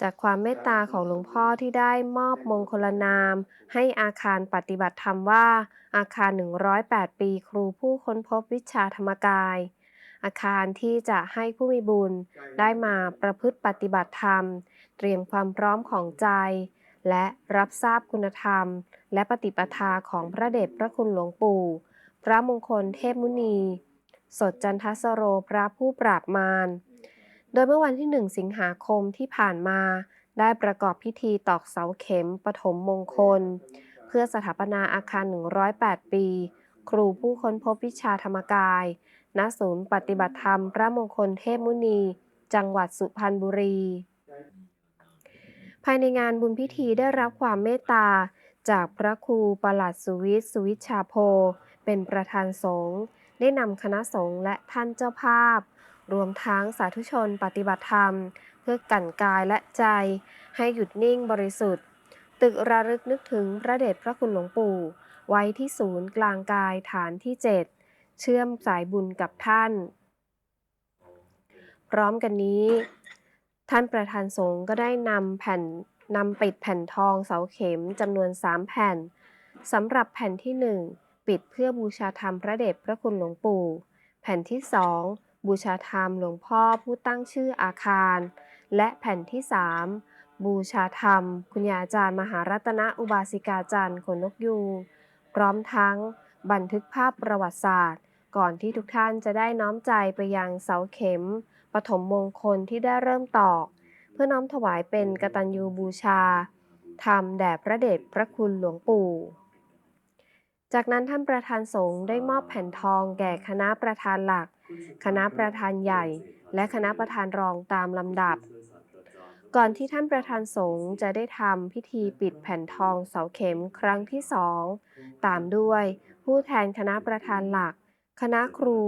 จากความเมตตาของหลวงพ่อที่ได้มอบมงคลนาม ให้อาคารปฏิบัติธรรมว่า อาคาร 108 ปีครูผู้ค้นพบวิชาธรรมกาย อาคารที่จะให้ผู้มีบุญได้มาประพฤติปฏิบัติธรรม เตรียมความพร้อมของใจ และรับทราบคุณธรรม และปฏิปทาของพระเดชพระคุณหลวงปู่ พระมงคลเทพมุนี สดจันทสโรพระผู้ปราบมาร ดยเมื่อวันที่ 1 สิงหาคมที่ผ่านมา ได้ประกอบพิธีตอกเสาเข็มปฐมมงคล เพื่อสถาปนาอาคาร 108 ปี ครูผู้ค้นพบวิชาธรรมกาย ณ ศูนย์ปฏิบัติธรรมพระมงคลเทพมุนี จังหวัดสุพรรณบุรี ภายในงานบุญพิธีได้รับความเมตตา จากพระครูประหลัดสุวิทย์สุวิชชาโพ เป็นประธานสงฆ์ได้นำคณะสงฆ์และท่านเจ้าภาพ รวมทั้งสาธุชนปฏิบัติธรรม เพื่อกั่นกายและใจ ให้หยุดนิ่งบริสุทธิ์ ตึกระลึกนึกถึงพระเดชพระคุณหลวงปู่ ไว้ที่ศูนย์กลางกายฐานที่ 7 เชื่อมสายบุญกับท่าน พร้อมกันนี้ ท่านประธานสงฆ์ก็ได้นำแผ่นนำปิดแผ่นทองเสาเข็มจำนวน 3 แผ่นสำหรับแผ่นที่ 1 ปิดเพื่อบูชาธรรมพระเดชพระคุณหลวงปู่ แผ่นที่ 2 บูชาธรรมหลวงพ่อผู้ตั้งชื่ออาคาร และแผ่นที่ 3 บูชาธรรม คุณยาอาจารย์มหารัตนอุบาสิกาจารย์ขนนกยูงพร้อมทั้งบันทึกภาพประวัติศาสตร์ ก่อนที่ทุกท่านจะได้น้อมใจไปยังเสาเข็มปฐมมงคลที่ได้เริ่มตอก เพื่อน้อมถวายเป็นกตัญญูบูชาทำแด่พระเดชพระคุณหลวงปู่ จากนั้นท่านประธานสงฆ์ได้มอบแผ่นทองแก่คณะประธานหลัก คณะประธานใหญ่ และคณะประธานรองตามลำดับ ก่อนที่ท่านประธานสงฆ์จะได้ทำพิธีปิดแผ่นทองเสาเข็มครั้งที่สองตามด้วยผู้แทนคณะประธานหลัก คณะครู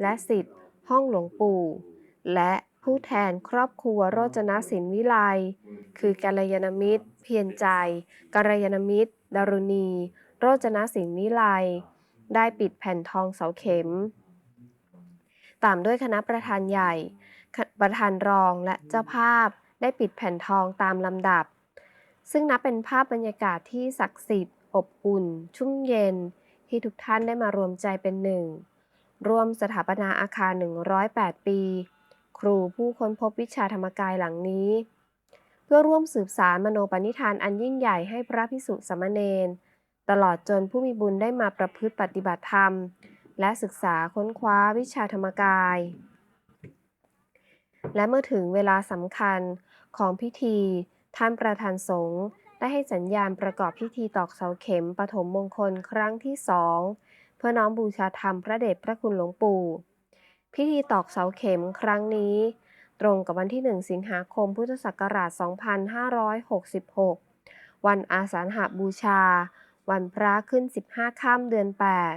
และสิทธิ์ ห้องหลวงปู่ และผู้แทนครอบครัวโรจนศิลวิไลคือกัลยาณมิตร เพียรใจกัลยาณมิตร ดารุณี โรจนศิลป์วิไลได้ปิดแผ่นทองเสาเข็ม ตามด้วยคณะประธานใหญ่ ประธานรองและเจ้าภาพได้ปิดแผ่นทองตามลำดับ ซึ่งนับเป็นภาพบรรยากาศที่ศักดิ์สิทธิ์ อบอุ่น ชุ่มเย็น ที่ทุกท่านได้มารวมใจเป็นหนึ่ง ร่วมสถาปนาอาคาร 108 ปี ครูผู้ค้นพบวิชาธรรมกายหลังนี้ เพื่อร่วมสืบสารมโนปณิธานอันยิ่งใหญ่ให้พระพิสุสามเณร ตลอดจนผู้มีบุญได้มาประพฤติปฏิบัติธรรม และศึกษาค้นคว้าวิชาธรรมกาย และเมื่อถึงเวลาสำคัญของพิธี ท่านประธานสงฆ์ได้ให้สัญญาณประกอบพิธีตอกเสาเข็มปฐมมงคลครั้งที่สองเพื่อน้อมบูชาธรรมพระเดชพระคุณหลวงปู่ พิธีตอกเสาเข็มครั้งนี้ ตรงกับวันที่ 1 สิงหาคมพุทธศักราช 2566 วันอาสาฬหบูชา วันพระขึ้น 15 ค่ำเดือน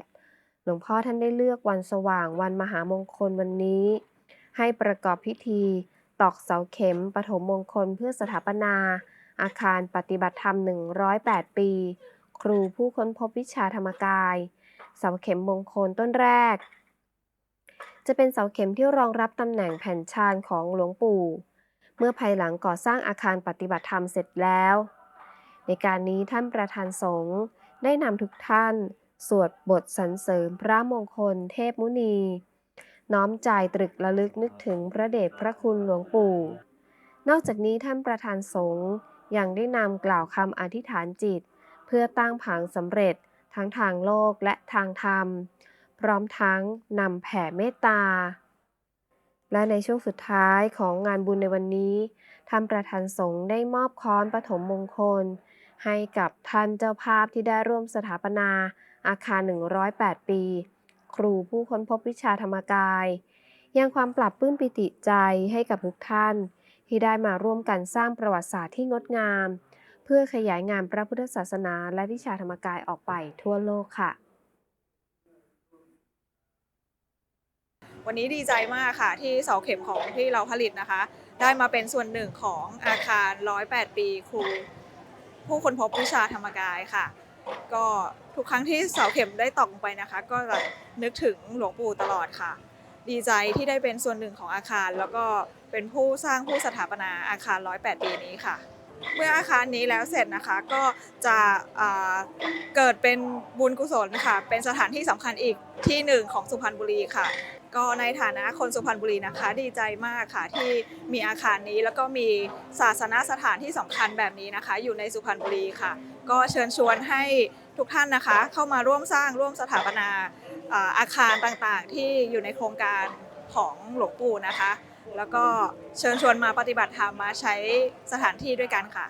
8 หลวงพ่อท่านได้เลือกวันสว่างวันมหามงคลวันนี้ ให้ประกอบพิธี ตอกเสาเข็มปฐมมงคลเพื่อสถาปนา อาคารปฏิบัติธรรม 108 ปี ครูผู้ค้นพบวิชาธรรมกาย เสาเข็มมงคลต้นแรก จะเป็นเสาเข็มที่รองรับตำแหน่งแผ่นชานของหลวงปู่ เมื่อภายหลังก่อสร้างอาคารปฏิบัติธรรมเสร็จแล้ว ในการนี้ท่านประธานสงฆ์ได้นำทุกท่าน สวดบทสรรเสริญพระมงคลเทพมุนี น้อมใจตรึกระลึกนึกถึงพระเดชพระคุณหลวงปู่ นอกจากนี้ท่านประธานสงฆ์ยังได้นำกล่าวคำอธิษฐานจิต เพื่อตั้งผังสำเร็จทั้งทางโลกและทางธรรม พร้อมทั้งนำแผ่เมตตา และในช่วงสุดท้ายของงานบุญในวันนี้ท่านประธานสงฆ์ได้มอบค้อนปฐมมงคล ให้กับท่านเจ้าภาพที่ได้ร่วมสถาปนาอาคาร 108 ปี ครูผู้ค้นพบวิชาธรรมกาย ยังความปรับปื้มปิติใจให้กับทุกท่าน ที่ได้มาร่วมกันสร้างประวัติศาสตร์ที่งดงาม เพื่อขยายงานพระพุทธศาสนาและวิชาธรรมกายออกไปทั่วโลกค่ะวันนี้ดีใจมากค่ะที่เสาเข็มของที่เราผลิตนะคะ ได้มาเป็นส่วนหนึ่งของอาคาร 108 ปีครู ผู้คนพบวิชาธรรมกายค่ะ ก็ทุกครั้งที่เสาเข็มได้ตอกลงไปนะคะ ก็จะนึกถึงหลวงปู่ตลอดค่ะ ดีใจที่ได้เป็นส่วนหนึ่งของอาคาร แล้วก็เป็นผู้สร้างผู้สถาปนาอาคาร 108 ปีนี้ค่ะ เมื่ออาคารนี้แล้วเสร็จนะคะก็จะเกิดเป็นบุญกุศลค่ะเป็นสถานที่สำคัญอีกที่หนึ่งของสุพรรณบุรีค่ะ ก็ในฐานะคนสุพรรณบุรีนะคะ ดีใจมากค่ะที่มีอาคารนี้แล้วก็มีศาสนสถานที่สำคัญแบบนี้นะคะ อยู่ในสุพรรณบุรีค่ะ ก็เชิญชวนให้ทุกท่านนะคะ เข้ามาร่วมสร้างร่วมสถาปนาอาอาคารต่างๆ ที่อยู่ในโครงการของหลวงปู่นะคะ แล้วก็เชิญชวนมาปฏิบัติธรรมมาใช้สถานที่ด้วยกันค่ะ